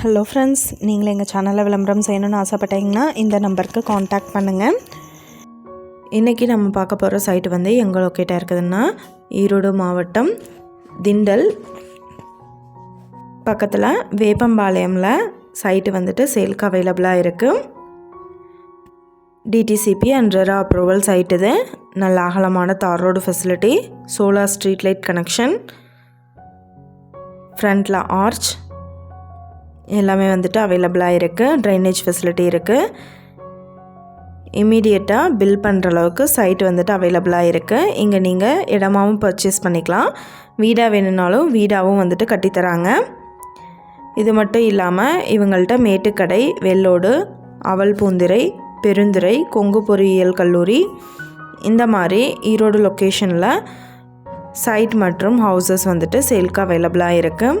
Hello friends நீங்கள் எங்கள் சேனலில் விளம்பரம் செய்யணும்னு ஆசைப்பட்டீங்கன்னா இந்த நம்பருக்கு காண்டாக்ட் பண்ணுங்கள் இன்றைக்கி நம்ம பார்க்க போகிற சைட்டு வந்து எங்கள் லொக்கேட்டாக இருக்குதுன்னா ஈரோடு மாவட்டம் திண்டல். பக்கத்தில் வேப்பம்பாளையமில் சைட்டு வந்துட்டு சேல்க்கு அவைலபிளாக இருக்குது DTCP and RERA approval site இது. நல்ல அகலமான தார் road facility solar street light connection ஃப்ரண்ட்டில் ஆர்ச் எல்லாமே வந்துட்டு அவைலபிளாக இருக்குது ட்ரைனேஜ் ஃபெசிலிட்டி இருக்குது இமீடியட்டாக பில் பண்ணுற அளவுக்கு சைட் வந்துட்டு அவைலபிளாக இருக்குது இங்கே நீங்கள் இடமாவும் பர்ச்சேஸ் பண்ணிக்கலாம். வீடாக வேணும்னாலும் வீடாகவும் வந்துட்டு கட்டித்தராங்க. இது மட்டும் இல்லாமல் இவங்கள்ட்ட மேட்டுக்கடை வெள்ளோடு அவல் பூந்திரை பெருந்துறை கொங்கு பொறியியல் கல்லூரி இந்த மாதிரி ஈரோடு லொக்கேஷனில் சைட் மற்றும் ஹவுசஸ் வந்துட்டு சேல்க்கு அவைலபிளாக இருக்குது